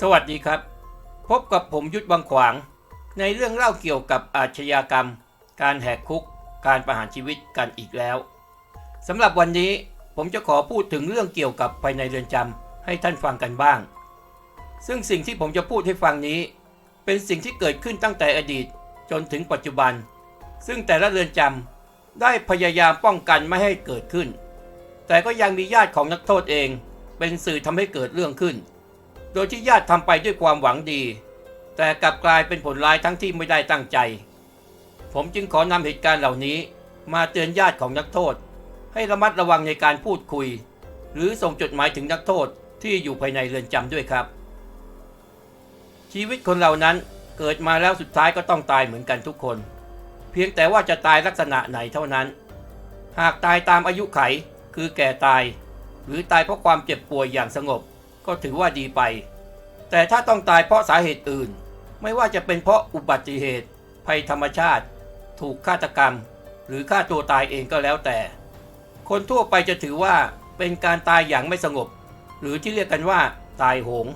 สวัสดีครับ พบกับผมยุทธบังขวาง ในเรื่องเล่าเกี่ยวกับอาชญากรรม การแหกคุก การประหารชีวิตกันอีกแล้วสำหรับวันนี้ผมจะขอพูดถึงเรื่องเกี่ยวกับภายในเรือนจำให้ท่านฟังกันบ้าง ซึ่งสิ่งที่ผมจะพูดให้ฟังนี้ เป็นสิ่งที่เกิดขึ้นตั้งแต่อดีตจนถึงปัจจุบัน ซึ่งแต่ละเรือนจำได้พยายามป้องกันไม่ให้เกิดขึ้น แต่ก็ยังมีญาติของนักโทษเอง เป็นสื่อทำให้เกิดเรื่องขึ้น โดยที่ญาติทำไปด้วยความหวังดี แต่กลับกลายเป็นผลร้ายทั้งที่ไม่ได้ตั้งใจ ผมจึงขอนำเหตุการณ์เหล่านี้ มาเตือนญาติของนักโทษ ให้ระมัดระวังในการพูดคุย หรือส่งจดหมายถึงนักโทษที่อยู่ภายในเรือนจำด้วยครับ ชีวิตคนเหล่านั้นเกิดมาแล้วสุดท้ายก็ต้องตายเหมือนกันทุกคน เพียงแต่ว่าจะตายลักษณะไหนเท่านั้น หากตายตามอายุไขคือแก่ตาย หรือตายเพราะความเจ็บป่วยอย่างสงบ ก็ถือว่าดีไป แต่ถ้าต้องตายเพราะสาเหตุอื่น ไม่ว่าจะเป็นเพราะอุบัติเหตุ ภัยธรรมชาติ ถูกฆาตกรรม หรือฆ่าตัวตายเองก็แล้วแต่ คนทั่วไปจะถือว่าเป็นการตายอย่างไม่สงบ หรือที่เรียกกันว่า ตายโหง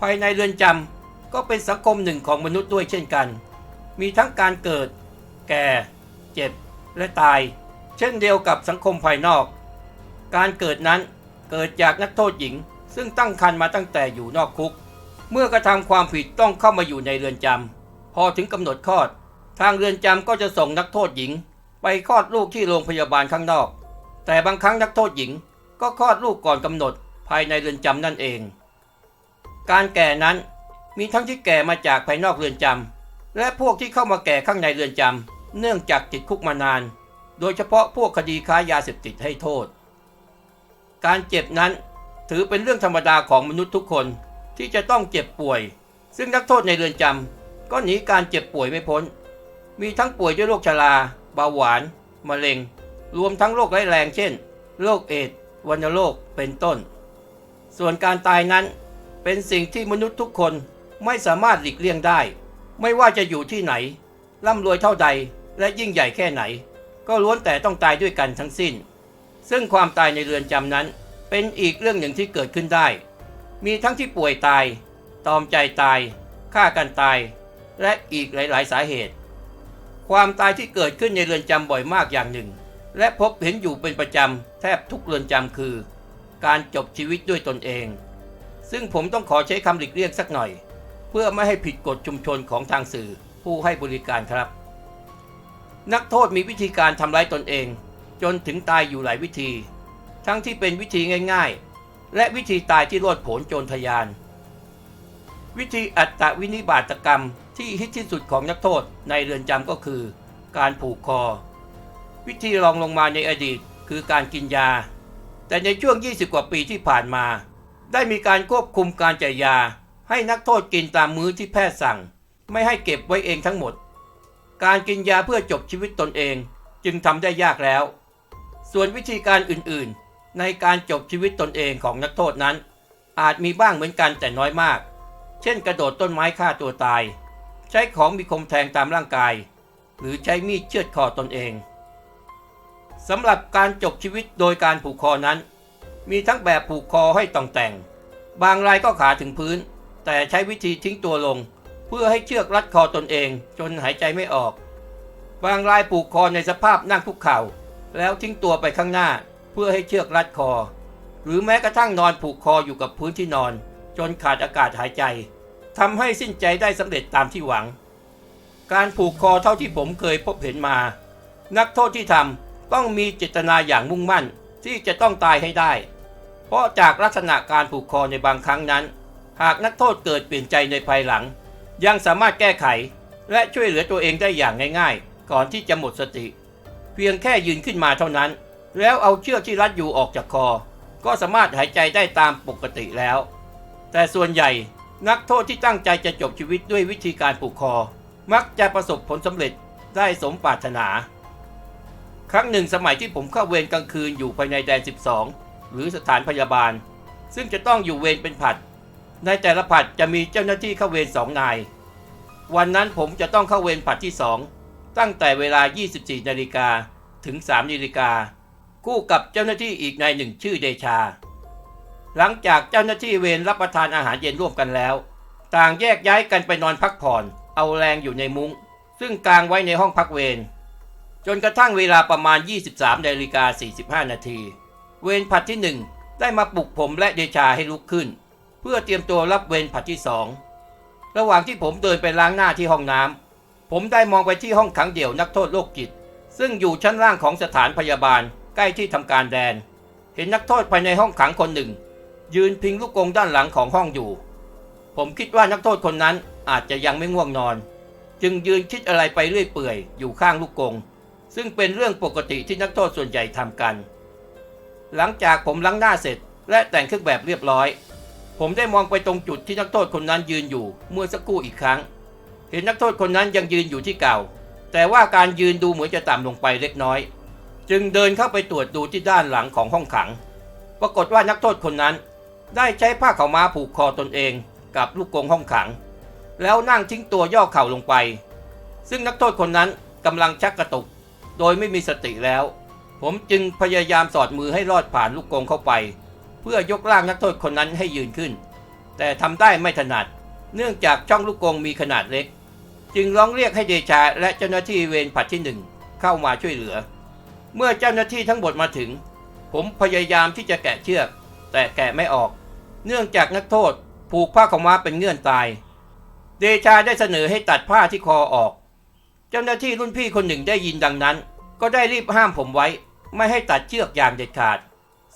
ภายในเรือนจำก็เป็นสังคมหนึ่งของมนุษย์ด้วยเช่นกัน มีทั้งการเกิด แก่ เจ็บ และตาย เช่นเดียวกับสังคมภายนอก การเกิดนั้นเกิดจากนักโทษหญิง ซึ่งตั้งครรภ์มาตั้งแต่อยู่นอกคุก เมื่อกระทำความผิดต้องเข้ามาอยู่ในเรือนจำพอถึงกำหนดคลอด ทางเรือนจำก็จะส่งนักโทษหญิง ไปคลอดลูกที่โรงพยาบาลข้างนอก แต่บางครั้งนักโทษหญิง ก็คลอดลูกก่อนกำหนดภายในเรือนจำนั่นเอง การแก่นั้นมีทั้งที่แก่มาจากภายนอกเรือนจำและพวกที่เข้ามาแก่ข้างในเรือนจำเนื่องจากติดคุกมานาน โดยเฉพาะพวกคดีค้ายาเสพติดให้โทษ การเจ็บนั้น ถือเป็นเรื่องธรรมดาของมนุษย์ทุกคนที่จะต้องเจ็บป่วย ซึ่งนักโทษในเรือนจำก็หนีการเจ็บป่วยไม่พ้น มีทั้งป่วยด้วยโรคชรา เบาหวาน มะเร็ง รวมทั้งโรคร้ายแรงเช่น โรคเอดส์วัณโรค เป็นต้น ส่วนการตายนั้น เป็นสิ่งที่มนุษย์ทุกคนไม่สามารถหลีกเลี่ยงได้ ไม่ว่าจะอยู่ที่ไหน ร่ำรวยเท่าใด และยิ่งใหญ่แค่ไหน ก็ล้วนแต่ต้องตายด้วยกันทั้งสิ้น ซึ่งความตายในเรือนจำนั้น เป็นอีกเรื่องหนึ่งที่เกิดขึ้นได้ มีทั้งที่ป่วยตาย ตอมใจตาย ฆ่ากันตาย และอีกหลาย ๆ สาเหตุ ความตายที่เกิดขึ้นในเรือนจำบ่อยมากอย่างหนึ่ง และพบเห็นอยู่เป็นประจำแทบทุกเรือนจำคือ การจบชีวิตด้วยตนเอง ซึ่งผมต้องขอใช้คำหลีกเลี่ยงสักหน่อย เพื่อไม่ให้ผิดกฎชุมชนของทางสื่อผู้ให้บริการครับ นักโทษมีวิธีการทำร้ายตนเอง จนถึงตายอยู่หลายวิธี ทั้งที่เป็นวิธีง่าย ๆ และวิธีตายที่โลดผนโจรทยาน วิธีอัตวินิบาตกรรมที่ฮิตที่สุดของนักโทษในเรือนจำก็คือ การผูกคอ วิธีรองลงมาในอดีตคือการกินยา แต่ในช่วง 20 กว่าปีที่ผ่านมา ได้มีการควบคุมการจ่ายยา ให้นักโทษกินตามมื้อที่แพทย์สั่ง ไม่ให้เก็บไว้เองทั้งหมด การกินยาเพื่อจบชีวิตตนเองจึงทำได้ยากแล้ว ส่วนวิธีการอื่นๆ ในการจบชีวิตตนเองของนักโทษนั้น อาจมีบ้างเหมือนกันแต่น้อยมาก เช่นกระโดดต้นไม้ฆ่าตัวตาย ใช้ของมีคมแทงตามร่างกาย หรือใช้มีดเชือดคอตนเองสำหรับการจบชีวิตโดยการผูกคอนั้น มีทั้งแบบผูกคอให้ต่องแต่ง บางรายก็ขาถึงพื้น แต่ใช้วิธีทิ้งตัวลง เพื่อให้เชือกรัดคอตนเองจนหายใจไม่ออก บางรายผูกคอในสภาพนั่งคุกเข่า แล้วทิ้งตัวไปข้างหน้า เพื่อให้เชือกรัดคอ หรือแม้กระทั่งนอนผูกคออยู่กับพื้นที่นอน จนขาดอากาศหายใจทำให้สิ้นใจได้สำเร็จตามที่หวัง การผูกคอเท่าที่ผมเคยพบเห็นมา นักโทษที่ทำต้องมีเจตนาอย่างมุ่งมั่นที่จะต้องตายให้ได้ เพราะจากลักษณะการผูกคอในบางครั้งนั้น หากนักโทษเกิดเปลี่ยนใจในภายหลัง ยังสามารถแก้ไขและช่วยเหลือตัวเองได้อย่างง่าย ๆ ก่อนที่จะหมดสติ เพียงแค่ยืนขึ้นมาเท่านั้น แล้วเอาเชือกที่รัดอยู่ออกจากคอ ก็สามารถหายใจได้ตามปกติแล้ว แต่ส่วนใหญ่นักโทษที่ตั้งใจจะจบชีวิตด้วยวิธีการผูกคอ มักจะประสบผลสำเร็จได้สมปรารถนา ครั้งหนึ่งสมัยที่ผมเข้าเวรกลางคืนอยู่ภายในแดน 12 หรือสถานพยาบาล ซึ่งจะต้องอยู่เวรเป็นผัด ในแต่ละผัดจะมีเจ้าหน้าที่เข้าเวรสองนาย วันนั้นผมจะต้องเข้าเวรผัดที่ 2 ตั้งแต่เวลา 24 นาฬิกาถึง 3 นาฬิกา คู่กับเจ้าหน้าที่อีกนายหนึ่งชื่อเดชา หลังจากเจ้าหน้าที่เวรรับประทานอาหารเย็นร่วมกันแล้ว ต่างแยกย้ายกันไปนอนพักผ่อน เอาแรงอยู่ในมุง้ง ซึ่งกางไว้ในห้องพักเวรจนกระทั่งเวลาประมาณ 23นาฬิกา45 นาที เวรผัดที่หนึ่งได้มาปลุกผมและเดชาให้ลุกขึ้น เพื่อเตรียมตัวรับเวรผัดที่สองระหว่างที่ผมเดินไปล้างหน้าที่ห้องน้ำผมได้มองไปที่ห้องขังเดี่ยวนักโทษโรคจิต ซึ่งอยู่ชั้นล่างของสถานพยาบาล ใกล้ที่ทำการแดน เห็นนักโทษภายในห้องขังคนหนึ่ง ยืนพิงลูกกงด้านหลังของห้องอยู่ ผมคิดว่านักโทษคนนั้นอาจจะยังไม่ง่วงนอน จึงยืนคิดอะไรไปเรื่อยเปื่อยอยู่ข้างลูกกง ซึ่งเป็นเรื่องปกติที่นักโทษส่วนใหญ่ทำกัน หลังจากผมล้างหน้าเสร็จ และแต่งเครื่องแบบเรียบร้อย ผมได้มองไปตรงจุดที่นักโทษคนนั้นยืนอยู่เมื่อสักครู่อีกครั้ง เห็นนักโทษคนนั้นยังยืนอยู่ที่เก่า แต่ว่าการยืนดูเหมือนจะต่ำลงไปเล็กน้อย จึงเดินเข้าไปตรวจดูที่ด้านหลังของห้องขัง ปรากฏว่านักโทษคนนั้น ได้ใช้ผ้าขาวม้าผูกคอตนเองกับลูกกงห้องขัง แล้วนั่งทิ้งตัวย่อเข่าลงไป ซึ่งนักโทษคนนั้นกำลังชักกระตุก โดยไม่มีสติแล้ว ผมจึงพยายามสอดมือให้รอดผ่านลูกกงเข้าไป เพื่อยกร่างนักโทษคนนั้นให้ยืนขึ้น แต่ทำได้ไม่ถนัด เนื่องจากช่องลูกกงมีขนาดเล็ก จึงร้องเรียกให้เดชาและเจ้าหน้าที่เวรผัดที่หนึ่งเข้ามาช่วยเหลือ เมื่อเจ้าหน้าที่ทั้งหมดมาถึง ผมพยายามที่จะแกะเชือก แต่แกะไม่ออก เนื่องจากนักโทษผูกผ้าขาวม้าเป็นเงื่อนตาย เดชาได้เสนอให้ตัดผ้าที่คอออก เจ้าหน้าที่รุ่นพี่คนหนึ่งได้ยินดังนั้น ก็ได้รีบห้ามผมไว้ ไม่ให้ตัดเชือกอย่างเด็ดขาด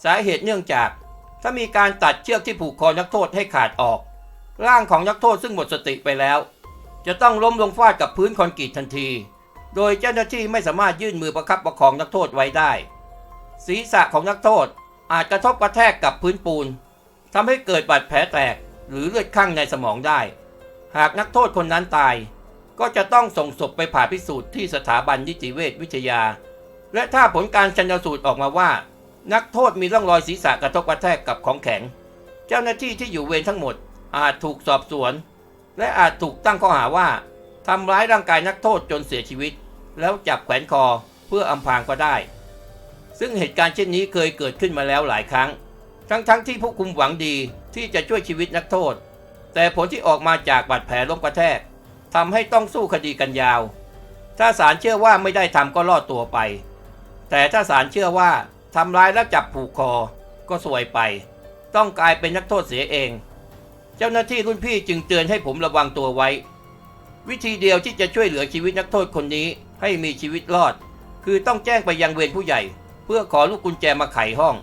สาเหตุเนื่องจาก ถ้ามีการตัดเชือกที่ผูกคอนักโทษให้ขาดออก ร่างของนักโทษซึ่งหมดสติไปแล้ว จะต้องล้มลงฟาดกับพื้นคอนกรีตทันที โดยเจ้าหน้าที่ไม่สามารถยื่นมือประคับประคองนักโทษไว้ได้ ศีรษะของนักโทษอาจกระทบกระแทกกับพื้นปูนทำให้เกิดบาดแผลแตกหรือเลือดข้างในสมองได้ หากนักโทษคนนั้นตาย ก็จะต้องส่งศพไปผ่าพิสูจน์ที่สถาบันนิติเวชวิทยา และถ้าผลการชันสูตรออกมาว่า นักโทษมีร่องรอยศีรษะกระทบกระแทกกับของแข็ง เจ้าหน้าที่ที่อยู่เวรทั้งหมดอาจถูกสอบสวน และอาจถูกตั้งข้อหาว่า ทำร้ายร่างกายนักโทษจนเสียชีวิต แล้วจับแขวนคอเพื่ออำพรางก็ได้ ซึ่งเหตุการณ์เช่นนี้เคยเกิดขึ้นมาแล้วหลายครั้ง ทั้งๆทที่ผู้คุมหวังดีที่จะช่วยชีวิตนักโทษ แต่ผลที่ออกมาจากบาดแผลล้มกระแทกทำให้ต้องสู้คดีกันยาว ถ้าศาลเชื่อว่าไม่ได้ทำก็รอดตัวไป แต่ถ้าศาลเชื่อว่าทำร้ายแล้วจับผูกคอ ก็สวยไป ต้องกลายเป็นนักโทษเสียเอง เจ้าหน้าที่รุ่นพี่จึงเตือนให้ผมระวังตัวไว้ วิธีเดียวที่จะช่วยเหลือชีวิตนักโทษคนนี้ให้มีชีวิตรอด คือต้องแจ้งไปยังเวรผู้ใหญ่ เพื่อขอลูกกุญแจมาไขห้อง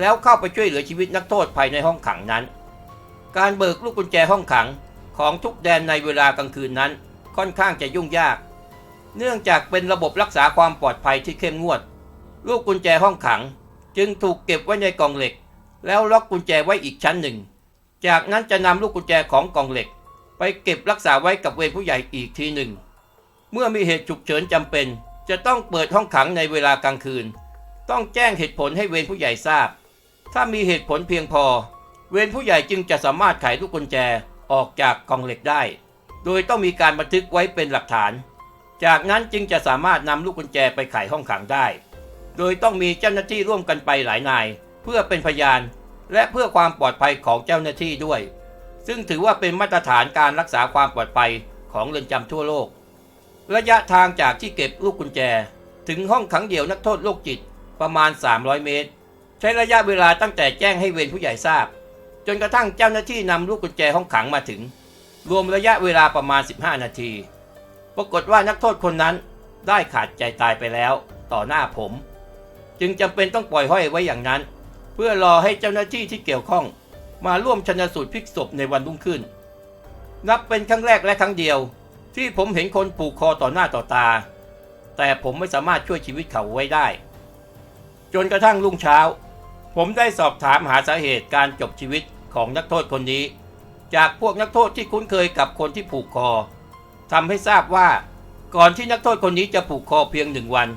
แล้วเข้าไปช่วยเหลือชีวิตนักโทษภายในห้องขังนั้น การเบิกลูกกุญแจห้องขังของทุกแดนในเวลากลางคืนนั้นค่อนข้างจะยุ่งยาก เนื่องจากเป็นระบบรักษาความปลอดภัยที่เข้มงวด ลูกกุญแจห้องขังจึงถูกเก็บไว้ในกล่องเหล็ก แล้วล็อกกุญแจไว้อีกชั้นหนึ่ง จากนั้นจะนำลูกกุญแจของกล่องเหล็ก ไปเก็บรักษาไว้กับเวรผู้ใหญ่อีกทีหนึ่ง เมื่อมีเหตุฉุกเฉินจำเป็น จะต้องเปิดห้องขังในเวลากลางคืน ต้องแจ้งเหตุผลให้เวรผู้ใหญ่ทราบ ถ้ามีเหตุผลเพียงพอ เวรผู้ใหญ่จึงจะสามารถไขลูกกุญแจออกจากกล่องเหล็กได้ โดยต้องมีการบันทึกไว้เป็นหลักฐาน จากนั้นจึงจะสามารถนำลูกกุญแจไปไขห้องขังได้ โดยต้องมีเจ้าหน้าที่ร่วมกันไปหลายนาย เพื่อเป็นพยาน และเพื่อความปลอดภัยของเจ้าหน้าที่ด้วย ซึ่งถือว่าเป็นมาตรฐานการรักษาความปลอดภัยของเรือนจำทั่วโลก ระยะทางจากที่เก็บลูกกุญแจ ถึงห้องขังเดี่ยวนักโทษโรคจิตประมาณ 300 เมตร ใช้ระยะเวลาตั้งแต่แจ้งให้เวรผู้ใหญ่ทราบ จนกระทั่งเจ้าหน้าที่นำลูกกุญแจห้องขังมาถึง รวมระยะเวลาประมาณ 15 นาที ปรากฏว่านักโทษคนนั้นได้ขาดใจตายไปแล้ว ต่อหน้าผม จึงจำเป็นต้องปล่อยห้อยไว้อย่างนั้น เพื่อรอให้เจ้าหน้าที่ที่เกี่ยวข้อง มาร่วมชนสูตรพลิกศพในวันรุ่งขึ้น นับเป็นครั้งแรกและครั้งเดียว ที่ผมเห็นคนผูกคอต่อหน้าต่อตา แต่ผมไม่สามารถช่วยชีวิตเขาไว้ได้ จนกระทั่งรุ่งเช้า ผมได้สอบถามหาสาเหตุการจบชีวิตของนักโทษคนนี้ จากพวกนักโทษที่คุ้นเคยกับคนที่ผูกคอทำให้ทราบว่าก่อนที่นักโทษคนนี้จะผูกคอเพียงหนึ่งวัน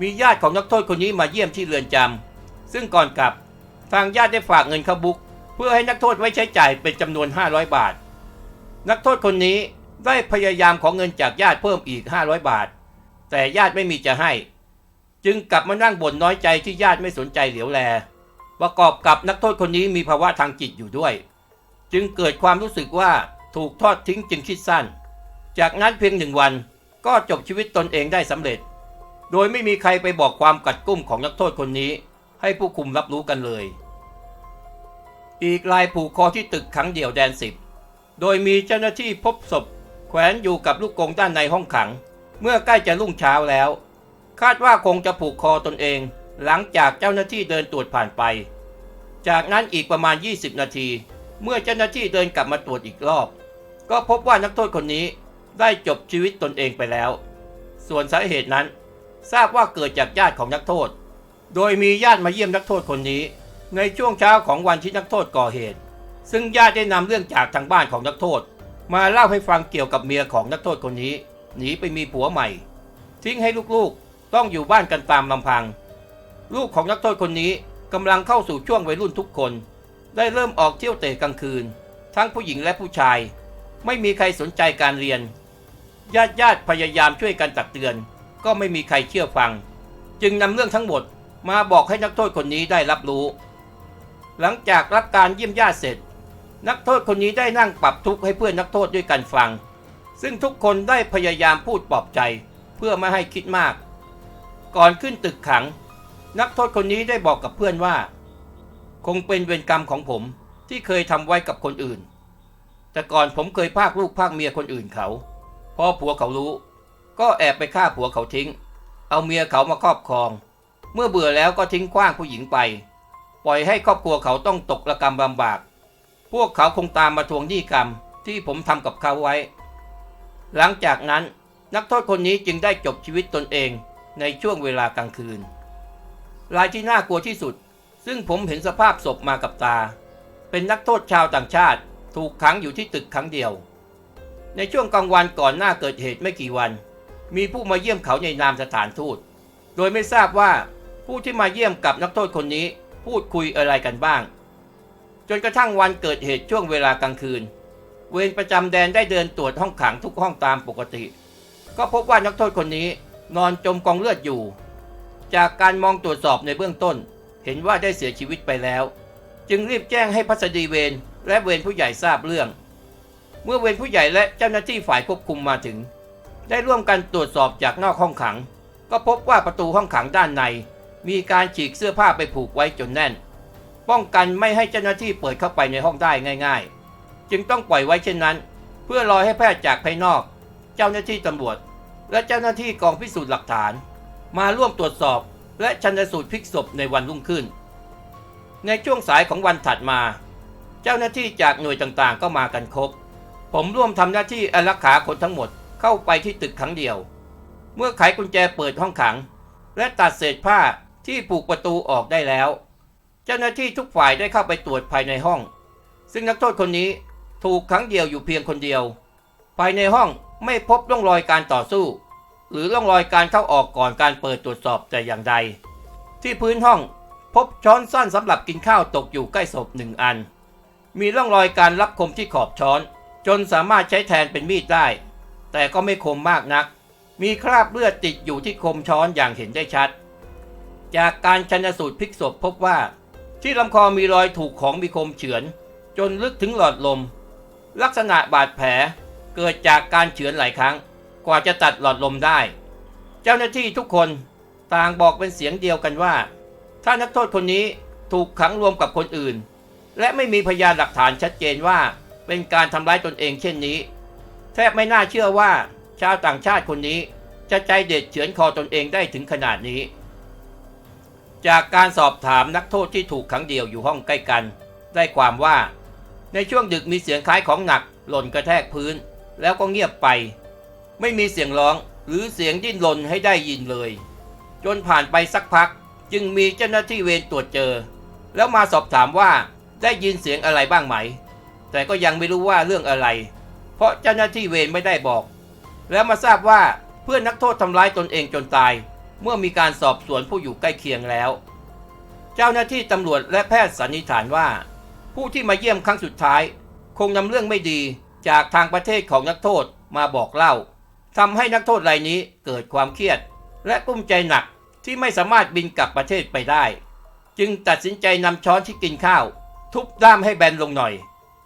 มีญาติของนักโทษคนนี้มาเยี่ยมที่เรือนจำซึ่งก่อนกลับทางญาติได้ฝากเงินเขาบุ๊ก เพื่อให้นักโทษไว้ใช้จ่ายเป็นจำนวน 500 บาท นักโทษคนนี้ได้พยายามขอเงินจากญาติเพิ่มอีก 500 บาท แต่ญาติไม่มีจะให้ จึงกลับมานั่งบ่นน้อยใจที่ญาติไม่สนใจเหลียวแล ประกอบกับนักโทษคนนี้มีภาวะทางจิตอยู่ด้วย จึงเกิดความรู้สึกว่าถูกทอดทิ้งจึงคิดสั้น จากนั้นเพียงหนึ่งวันก็จบชีวิตตนเองได้สำเร็จ โดยไม่มีใครไปบอกความกัดกุ้มของนักโทษคนนี้ ให้ผู้คุมรับรู้กันเลย อีกรายผูกคอที่ตึกขังเดี่ยวแดนสิบโดยมีเจ้าหน้าที่พบศพ แขวนอยู่กับลูกกงด้านในห้องขัง เมื่อใกล้จะรุ่งเช้าแล้ว คาดว่าคงจะผูกคอตนเอง หลังจากเจ้าหน้าที่เดินตรวจผ่านไป จากนั้นอีกประมาณ 20 นาที เมื่อเจ้าหน้าที่เดินกลับมาตรวจอีกรอบ ก็พบว่านักโทษคนนี้ได้จบชีวิตตนเองไปแล้ว ส่วนสาเหตุนั้น ทราบว่าเกิดจากญาติของนักโทษ โดยมีญาติมาเยี่ยมนักโทษคนนี้ ในช่วงเช้าของวันที่นักโทษก่อเหตุ ซึ่งญาติได้นำเรื่องจากทางบ้านของนักโทษ มาเล่าให้ฟังเกี่ยวกับเมียของนักโทษคนนี้หนีไปมีผัวใหม่ ทิ้งให้ลูกๆต้องอยู่บ้านกันตามลำพัง ลูกของนักโทษคนนี้กำลังเข้าสู่ช่วงวัยรุ่นทุกคน ได้เริ่มออกเที่ยวเตะกลางคืน ทั้งผู้หญิงและผู้ชาย ไม่มีใครสนใจการเรียน ญาติญาติๆพยายามช่วยกันตักเตือน ก็ไม่มีใครเชื่อฟัง จึงนำเรื่องทั้งหมดมาบอกให้นักโทษคนนี้ได้รับรู้ หลังจากรับการเยี่ยมญาติเสร็จ นักโทษคนนี้ได้นั่งปรับทุกข์ให้เพื่อนนักโทษด้วยกันฟัง ซึ่งทุกคนได้พยายามพูดปลอบใจเพื่อไม่ให้คิดมาก ก่อนขึ้นตึกขัง นักโทษคนนี้ได้บอกกับเพื่อนว่า คงเป็นเวรกรรมของผมที่เคยทำไว้กับคนอื่น แต่ก่อนผมเคยพากลูกพากเมียคนอื่นเขาพอผัวเขารู้ ก็แอบไปฆ่าผัวเขาทิ้ง เอาเมียเขามาครอบครอง เมื่อเบื่อแล้วก็ทิ้งขว้างผู้หญิงไป ปล่อยให้ครอบครัวเขาต้องตกระกรรมลำบาก พวกเขาคงตามมาทวงหนี้กรรมที่ผมทำกับเขาไว้ หลังจากนั้นนักโทษคนนี้จึงได้จบชีวิตตนเองในช่วงเวลากลางคืน รายที่น่ากลัวที่สุด ซึ่งผมเห็นสภาพศพมากับตา เป็นนักโทษชาวต่างชาติถูกขังอยู่ที่ตึกครั้งเดียว ในช่วงกลางวันก่อนหน้าเกิดเหตุไม่กี่วัน มีผู้มาเยี่ยมเขาในนามสถานทูต โดยไม่ทราบว่าผู้ที่มาเยี่ยมกับนักโทษคนนี้ พูดคุยอะไรกันบ้าง จนกระทั่งวันเกิดเหตุช่วงเวลากลางคืน เวรประจำแดนได้เดินตรวจห้องขังทุกห้องตามปกติ ก็พบว่านักโทษคนนี้นอนจมกองเลือดอยู่ จากการมองตรวจสอบในเบื้องต้น เห็นว่าได้เสียชีวิตไปแล้ว จึงรีบแจ้งให้พัสดีเวรและเวรผู้ใหญ่ทราบเรื่อง เมื่อเวรผู้ใหญ่และเจ้าหน้าที่ฝ่ายควบคุมมาถึง ได้ร่วมกันตรวจสอบจากนอกห้องขัง ก็พบว่าประตูห้องขังด้านใน มีการฉีกเสื้อผ้าไปผูกไว้จนแน่น ป้องกันไม่ให้เจ้าหน้าที่เปิดเข้าไปในห้องได้ง่าย ๆ จึงต้องปล่อยไว้เช่นนั้น เพื่อรอให้แพทย์จากภายนอก เจ้าหน้าที่ตำรวจ และเจ้าหน้าที่กองพิสูจน์หลักฐาน มาร่วมตรวจสอบและชันสูตรพลิกศพในวันรุ่งขึ้น ในช่วงสายของวันถัดมา เจ้าหน้าที่จากหน่วยต่างๆ ก็มากันครบ ผมร่วมทำหน้าที่อารักขาคนทั้งหมดเข้าไปที่ตึกครั้งเดียว เมื่อไขกุญแจเปิดห้องขัง และตัดเศษผ้า ที่ผูกประตูออกได้แล้ว เจ้าหน้าที่ทุกฝ่ายได้เข้าไปตรวจภายในห้อง ซึ่งนักโทษคนนี้ถูกขังเดียวอยู่เพียงคนเดียว ภายในห้องไม่พบร่องรอยการต่อสู้ หรือร่องรอยการเข้าออกก่อนการเปิดตรวจสอบแต่อย่างใด ที่พื้นห้องพบช้อนสั้นสำหรับกินข้าวตกอยู่ใกล้ศพหนึ่งอัน มีร่องรอยการรับคมที่ขอบช้อน จนสามารถใช้แทนเป็นมีดได้ แต่ก็ไม่คมมากนัก มีคราบเลือดติดอยู่ที่คมช้อนอย่างเห็นได้ชัด จากการชันสูตรพลิกศพพบว่า ที่ลำคอมีรอยถูกของมีคมเฉือน จนลึกถึงหลอดลม ลักษณะบาดแผลเกิดจากการเฉือนหลายครั้ง กว่าจะตัดหลอดลมได้ เจ้าหน้าที่ทุกคนต่างบอกเป็นเสียงเดียวกันว่า ถ้านักโทษคนนี้ถูกขังรวมกับคนอื่น และไม่มีพยานหลักฐานชัดเจนว่าเป็นการทำร้ายตนเองเช่นนี้ แทบไม่น่าเชื่อว่าชาวต่างชาติคนนี้จะใจเด็ดเฉือนคอตนเองได้ถึงขนาดนี้ จากการสอบถามนักโทษที่ถูกขังเดียวอยู่ห้องใกล้กัน ได้ความว่า ในช่วงดึกมีเสียงคล้ายของหนักหล่นกระแทกพื้น แล้วก็เงียบไป ไม่มีเสียงร้องหรือเสียงดิ้นรนให้ได้ยินเลย จนผ่านไปสักพักจึงมีเจ้าหน้าที่เวรตรวจเจอ แล้วมาสอบถามว่าได้ยินเสียงอะไรบ้างไหม แต่ก็ยังไม่รู้ว่าเรื่องอะไร เพราะเจ้าหน้าที่เวรไม่ได้บอก แล้วมาทราบว่าเพื่อนนักโทษทำร้ายตนเองจนตาย เมื่อมีการสอบสวนผู้อยู่ใกล้เคียงแล้ว เจ้าหน้าที่ตำรวจและแพทย์สันนิษฐานว่า ผู้ที่มาเยี่ยมครั้งสุดท้าย คงนำเรื่องไม่ดีจากทางประเทศของนักโทษมาบอกเล่าทำให้นักโทษรายนี้เกิดความเครียด และกุ้มใจหนักที่ไม่สามารถบินกลับประเทศไปได้ จึงตัดสินใจนำช้อนที่กินข้าว ทุบด้ามให้แบนลงหน่อย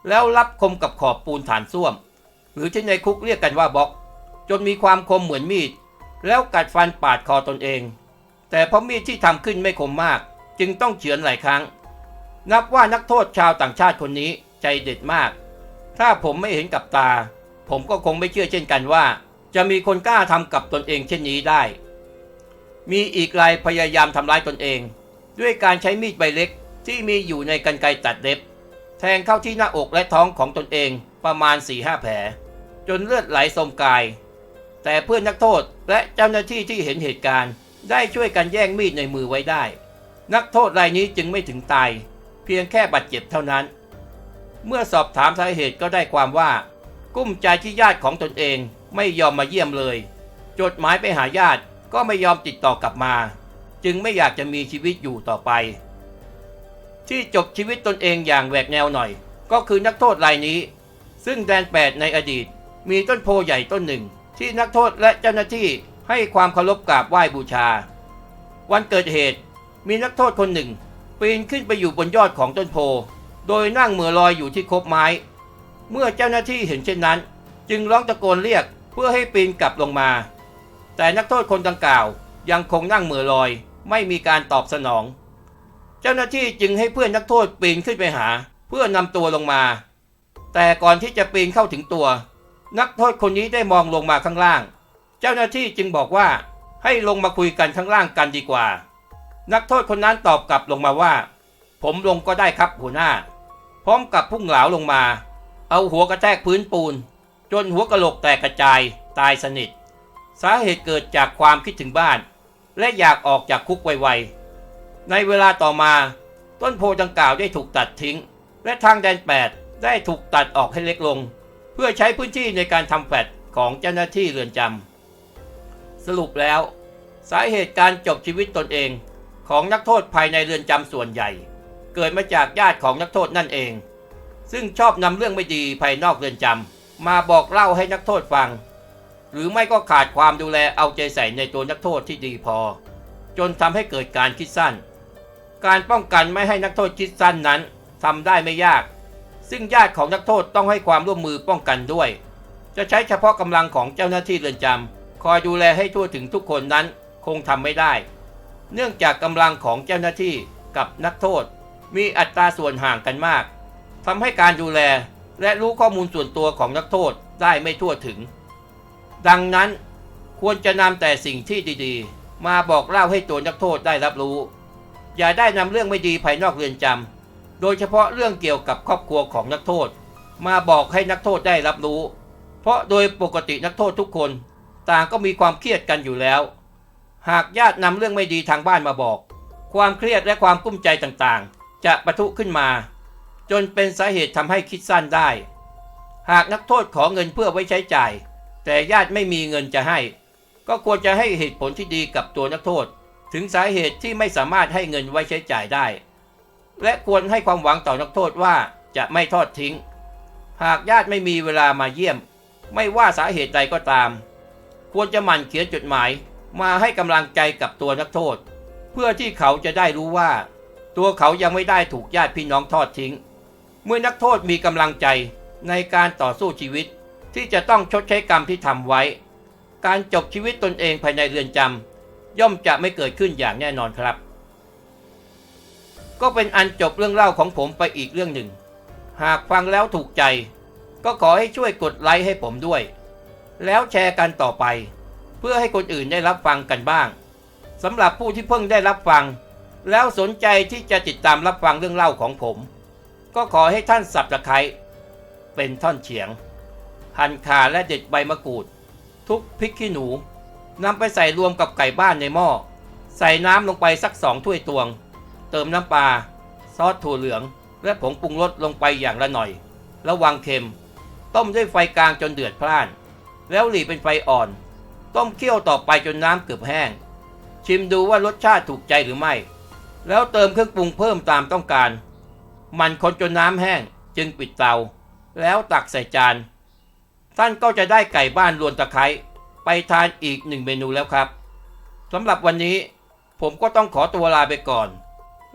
แล้วรับคมกับขอบปูนฐานส้วม หรือที่ในคุกเรียกกันว่าบล็อก จนมีความคมเหมือนมีด แล้วกัดฟันปาดคอตนเอง แต่เพราะมีดที่ทำขึ้นไม่คมมาก จึงต้องเฉือนหลายครั้ง นับว่านักโทษชาวต่างชาติคนนี้ใจเด็ดมาก ถ้าผมไม่เห็นกับตา ผมก็คงไม่เชื่อเช่นกันว่า จะมีคนกล้าทำกับตนเองเช่นนี้ได้ มีอีกรายพยายามทำร้ายตนเอง ด้วยการใช้มีดใบเล็กที่มีอยู่ในกรรไกรตัดเล็บ แทงเข้าที่หน้าอกและท้องของตนเองประมาณ4ีหแผล จนเลือดไหลสมกาย แต่เพื่อนนักโทษและเจ้าหน้าที่ที่เห็นเหตุการณ์ ได้ช่วยกันแย่งมีดในมือไว้ได้ นักโทษรายนี้จึงไม่ถึงตาย เพียงแค่บาดเจ็บเท่านั้น เมื่อสอบถามสาเหตุก็ได้ความว่า กุ้มใจที่ญาติของตนเองไม่ยอมมาเยี่ยมเลย จดหมายไปหาญาติก็ไม่ยอมติดต่อกลับมา จึงไม่อยากจะมีชีวิตอยู่ต่อไป ที่จบชีวิตตนเองอย่างแหวกแนวหน่อย ก็คือนักโทษรายนี้ ซึ่งแดนแปดในอดีตมีต้นโพใหญ่ต้นหนึ่ง ที่นักโทษและเจ้าหน้าที่ให้ความเคารพกราบไหว้บูชา วันเกิดเหตุมีนักโทษคนหนึ่งปีนขึ้นไปอยู่บนยอดของต้นโพ โดยนั่งเหมือลอยอยู่ที่คบไม้ เมื่อเจ้าหน้าที่เห็นเช่นนั้น จึงร้องตะโกนเรียกเพื่อให้ปีนกลับลงมา แต่นักโทษคนดังกล่าวยังคงนั่งเหมือลอยไม่มีการตอบสนอง เจ้าหน้าที่จึงให้เพื่อนนักโทษปีนขึ้นไปหา เพื่อนำตัวลงมา แต่ก่อนที่จะปีนเข้าถึงตัว นักโทษคนนี้ได้มองลงมาข้างล่าง เจ้าหน้าที่จึงบอกว่าให้ลงมาคุยกันข้างล่างกันดีกว่า นักโทษคนนั้นตอบกลับลงมาว่า ผมลงก็ได้ครับหัวหน้า พร้อมกับพุ่งเหลาลงมา เอาหัวกระแทกพื้นปูน จนหัวกะโหลกแตกกระจายตายสนิท สาเหตุเกิดจากความคิดถึงบ้าน และอยากออกจากคุกไวๆ ในเวลาต่อมา ต้นโพดังกล่าวได้ถูกตัดทิ้ง และทางแดนแปดได้ถูกตัดออกให้เล็กลง เพื่อใช้พื้นที่ในการทำแฟลตของเจ้าหน้าที่เรือนจำสรุปแล้ว สาเหตุการจบชีวิตตนเองของนักโทษภายในเรือนจำส่วนใหญ่ เกิดมาจากญาติของนักโทษนั่นเอง ซึ่งชอบนำเรื่องไม่ดีภายนอกเรือนจำมาบอกเล่าให้นักโทษฟัง หรือไม่ก็ขาดความดูแลเอาใจใส่ในตัวนักโทษที่ดีพอ จนทำให้เกิดการคิดสั้น การป้องกันไม่ให้นักโทษคิดสั้นนั้นทำได้ไม่ยาก ซึ่งญาติของนักโทษต้องให้ความร่วมมือป้องกันด้วย จะใช้เฉพาะกำลังของเจ้าหน้าที่เรือนจำคอยดูแลให้ทั่วถึงทุกคนนั้นคงทำไม่ได้ เนื่องจากกำลังของเจ้าหน้าที่กับนักโทษ มีอัตราส่วนห่างกันมากทำให้การดูแลและรู้ข้อมูลส่วนตัวของนักโทษได้ไม่ทั่วถึง ดังนั้นควรจะนำแต่สิ่งที่ดีๆ มาบอกเล่าให้ตัวนักโทษได้รับรู้ อย่าได้นำเรื่องไม่ดีภายนอกเรือนจำ โดยเฉพาะเรื่องเกี่ยวกับครอบครัวของนักโทษ มาบอกให้นักโทษได้รับรู้ เพราะโดยปกตินักโทษทุกคน ต่างก็มีความเครียดกันอยู่แล้ว หากญาตินำเรื่องไม่ดีทางบ้านมาบอก ความเครียดและความกุ้มใจต่างๆ จะปะทุขึ้นมา จนเป็นสาเหตุทำให้คิดสั้นได้ หากนักโทษขอเงินเพื่อไว้ใช้จ่าย แต่ญาติไม่มีเงินจะให้ ก็ควรจะให้เหตุผลที่ดีกับตัวนักโทษ ถึงสาเหตุที่ไม่สามารถให้เงินไว้ใช้จ่ายได้ และควรให้ความหวังต่อนักโทษว่าจะไม่ทอดทิ้ง หากญาติไม่มีเวลามาเยี่ยม ไม่ว่าสาเหตุใดก็ตาม ควรจะหมั่นเขียนจดหมายมาให้กำลังใจกับตัวนักโทษ เพื่อที่เขาจะได้รู้ว่า ตัวเขายังไม่ได้ถูกญาติพี่น้องทอดทิ้ง เมื่อนักโทษมีกำลังใจในการต่อสู้ชีวิต ที่จะต้องชดใช้กรรมที่ทำไว้ การจบชีวิตตนเองภายในเรือนจำย่อมจะไม่เกิดขึ้นอย่างแน่นอนครับ ก็เป็นอันจบเรื่องเล่าของผมไปอีกเรื่องหนึ่ง หากฟังแล้วถูกใจ ก็ขอให้ช่วยกดไลค์ให้ผมด้วย แล้วแชร์กันต่อไป เพื่อให้คนอื่นได้รับฟังกันบ้างสำหรับผู้ที่เพิ่งได้รับฟัง แล้วสนใจที่จะติดตามรับฟังเรื่องเล่าของผม ก็ขอให้ท่านสับตะไคร้เป็นท่อนเฉียง หั่นขาและเด็ดใบมะกรูด ทุกพริกขี้หนูนำไปใส่รวมกับไก่บ้านในหม้อใส่น้ำลงไปสักสองถ้วยตวง ติมน้ำปลาซอสถั่วเหลือง และผงปรุงรสลงไปอย่างละหน่อย ระวังเค็ม ต้มด้วยไฟกลางจนเดือดพล่าน แล้วหลีเป็นไฟอ่อน ต้มเคี่ยวต่อไปจนน้ำเกือบแห้ง ชิมดูว่ารสชาติถูกใจหรือไม่ แล้วเติมเครื่องปรุงเพิ่มตามต้องการ มันคนจนน้ำแห้งจึงปิดเตา แล้วตักใส่จาน ท่านก็จะได้ไก่บ้านรวนตะไคร้ไปทานอีกหนึ่งเมนูแล้วครับสำหรับวันนี้ผมก็ต้องขอตัวลาไปก่อน